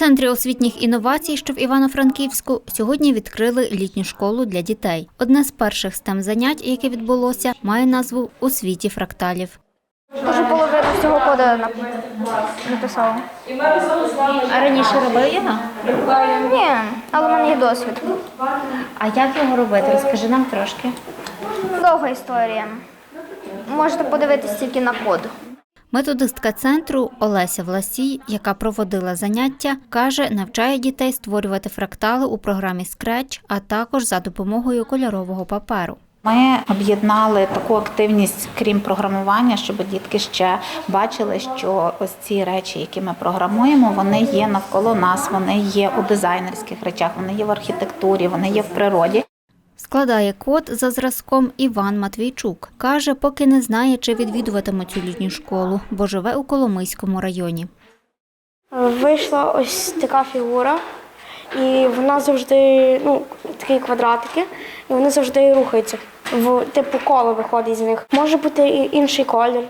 центрі освітніх інновацій, що в Івано-Франківську, сьогодні відкрили літню школу для дітей. Одне з перших стем занять, яке відбулося, має назву у світі фракталів. Уже половину всього коду нап- написала. А раніше робив його? Ні, але в мене є досвід. А як його робити? Розкажи нам трошки. Довга історія. Можете подивитись тільки на код. Методистка центру Олеся Власій, яка проводила заняття, каже, навчає дітей створювати фрактали у програмі Scratch, а також за допомогою кольорового паперу. Ми об'єднали таку активність, крім програмування, щоб дітки ще бачили, що ось ці речі, які ми програмуємо, вони є навколо нас, вони є у дизайнерських речах, вони є в архітектурі, вони є в природі. Складає код за зразком Іван Матвійчук. Каже, поки не знає, чи відвідуватиме цю літню школу, бо живе у Коломийському районі. Вийшла ось така фігура, і вона завжди, ну, такі квадратики, і вони завжди рухаються. В типу коло виходить з них. Може бути і інший колір,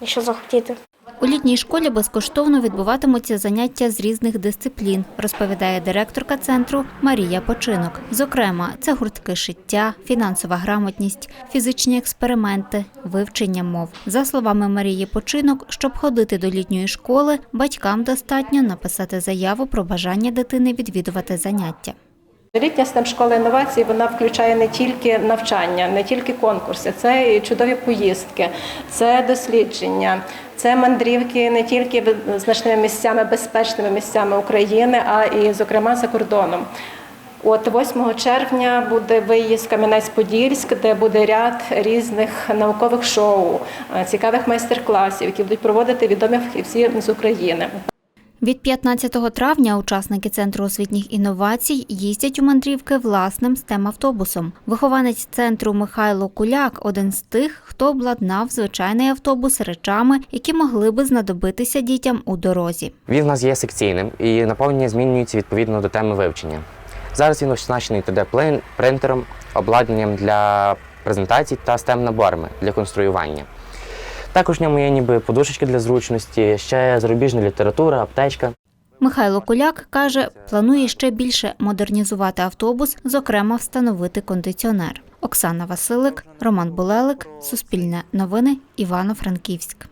якщо захотіти. У літній школі безкоштовно відбуватимуться заняття з різних дисциплін, розповідає директорка центру Марія Починок. Зокрема, це гуртки шиття, фінансова грамотність, фізичні експерименти, вивчення мов. За словами Марії Починок, щоб ходити до літньої школи, батькам достатньо написати заяву про бажання дитини відвідувати заняття. Літня STEM школа інновацій вона включає не тільки навчання, не тільки конкурси, це і чудові поїздки, це дослідження, це мандрівки не тільки значними місцями, безпечними місцями України, а і, зокрема, за кордоном. От 8 червня буде виїзд Кам'янець-Подільськ, де буде ряд різних наукових шоу, е, цікавих майстер-класів, які будуть проводити відомі фахівці з України. Від 15 травня учасники Центру освітніх інновацій їздять у мандрівки власним STEM-автобусом. Вихованець центру Михайло Куляк один з тих, хто обладнав звичайний автобус речами, які могли би знадобитися дітям у дорозі. Він в нас є секційним і наповнення змінюється відповідно до теми вивчення. Зараз він оснащений 3D-принтером, обладнанням для презентацій та STEM-наборами для конструювання. Також в ньому є ніби подушечки для зручності, ще зарубіжна література, аптечка. Михайло Куляк каже, планує ще більше модернізувати автобус, зокрема встановити кондиціонер. Оксана Василик, Роман Булелик, Суспільне новини, Івано-Франківськ.